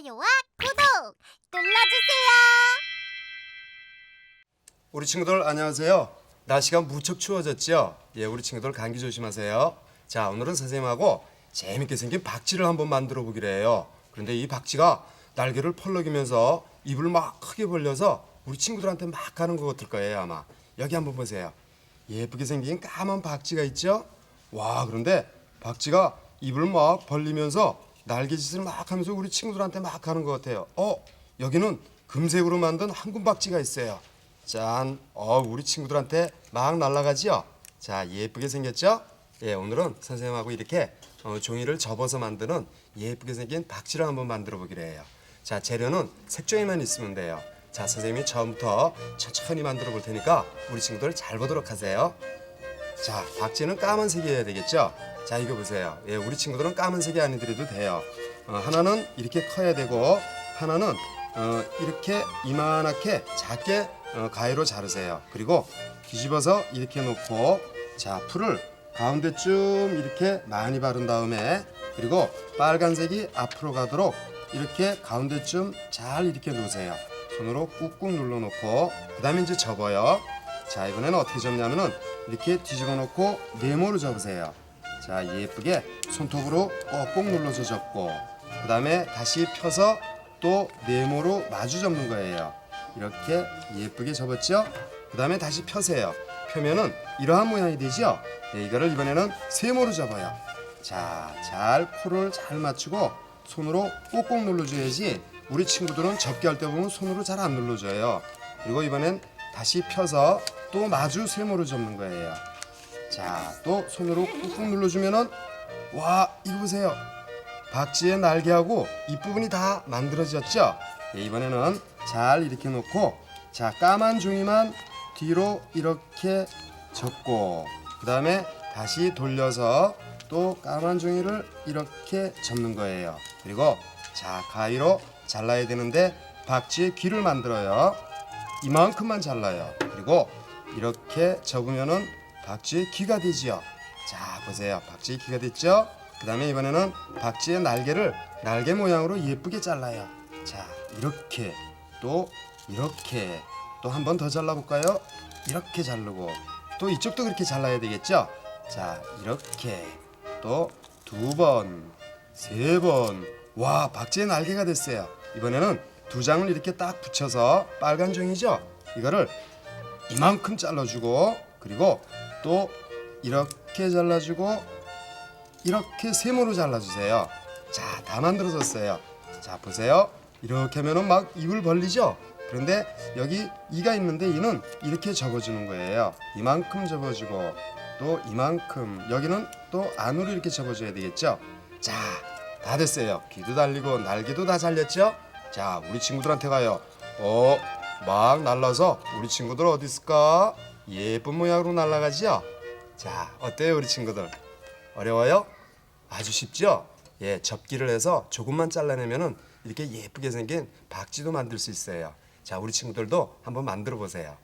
좋아요와 구독 눌러주세요. 우리 친구들 안녕하세요. 날씨가 무척 추워졌죠? 예, 우리 친구들 감기 조심하세요. 자, 오늘은 선생님하고 재밌게 생긴 박쥐를 한번 만들어 보기로 해요. 그런데 이 박쥐가 날개를 펄럭이면서 입을 막 크게 벌려서 우리 친구들한테 막 가는 것 같을 거예요, 아마. 여기 한번 보세요. 예쁘게 생긴 까만 박쥐가 있죠? 와, 그런데 박쥐가 입을 막 벌리면서 날개짓을 막 하면서 우리 친구들한테 막 가는 것 같아요. 어, 여기는 금색으로 만든 황금 박쥐가 있어요. 짠, 어, 우리 친구들한테 막 날아가지요. 자, 예쁘게 생겼죠? 예, 오늘은 선생님하고 이렇게 어, 종이를 접어서 만드는 예쁘게 생긴 박쥐를 한번 만들어 보기로 해요. 자, 재료는 색종이만 있으면 돼요. 자, 선생님이 처음부터 천천히 만들어 볼 테니까 우리 친구들 잘 보도록 하세요. 자, 박쥐는 까만색이어야 되겠죠? 자, 이거 보세요. 예, 우리 친구들은 까만색이 아니더라도 돼요. 어, 하나는 이렇게 커야 되고, 하나는 어, 이렇게 이만하게 작게 어, 가위로 자르세요. 그리고 뒤집어서 이렇게 놓고, 자, 풀을 가운데쯤 이렇게 많이 바른 다음에, 그리고 빨간색이 앞으로 가도록 이렇게 가운데쯤 잘 이렇게 놓으세요. 손으로 꾹꾹 눌러놓고, 그 다음에 이제 접어요. 자 이번에는 어떻게 접냐면은 이렇게 뒤집어 놓고 네모로 접으세요 자 예쁘게 손톱으로 꼭꼭 눌러서 접고 그 다음에 다시 펴서 또 네모로 마주 접는 거예요. 이렇게 예쁘게 접었죠? 그 다음에 다시 펴세요. 펴면은 이러한 모양이 되죠? 네, 이거를 이번에는 세모로 접어요. 자 잘 코를 잘 맞추고 손으로 꼭꼭 눌러줘야지 우리 친구들은 접기 할 때 보면 손으로 잘 안 눌러줘요. 그리고 이번엔 다시 펴서 또 마주 세모로 접는 거예요. 자, 또 손으로 꾹꾹 눌러주면은 와 이거 보세요. 박쥐의 날개하고 입부분이 다 만들어졌죠? 예, 이번에는 잘 이렇게 놓고 자 까만 종이만 뒤로 이렇게 접고 그 다음에 다시 돌려서 또 까만 종이를 이렇게 접는 거예요. 그리고 자 가위로 잘라야 되는데 박쥐의 귀를 만들어요. 이만큼만 잘라요. 그리고 이렇게 접으면은 박쥐의 귀가 되지요. 자 보세요, 박쥐의 귀가 됐죠? 그 다음에 이번에는 박쥐의 날개를 날개 모양으로 예쁘게 잘라요. 자 이렇게 또 이렇게 또 한 번 더 잘라볼까요? 이렇게 자르고 또 이쪽도 그렇게 잘라야 되겠죠? 자 이렇게 또 두 번, 세 번. 와 박쥐의 날개가 됐어요. 이번에는 두 장을 이렇게 딱 붙여서 빨간 종이죠? 이거를 이만큼 잘라주고 그리고 또 이렇게 잘라주고 이렇게 세모로 잘라주세요. 자, 다 만들어졌어요. 자, 보세요. 이렇게 하면은 막 입을 벌리죠? 그런데 여기 이가 있는데 이는 이렇게 접어주는 거예요. 이만큼 접어주고 또 이만큼 여기는 또 안으로 이렇게 접어줘야 되겠죠? 자, 다 됐어요. 귀도 달리고 날개도 다 잘렸죠? 자, 우리 친구들한테 가요. 어, 막 날라서 우리 친구들 어디 있을까? 예쁜 모양으로 날아가지요? 자, 어때요, 우리 친구들? 어려워요? 아주 쉽죠? 예, 접기를 해서 조금만 잘라내면은 이렇게 예쁘게 생긴 박쥐도 만들 수 있어요. 자, 우리 친구들도 한번 만들어 보세요.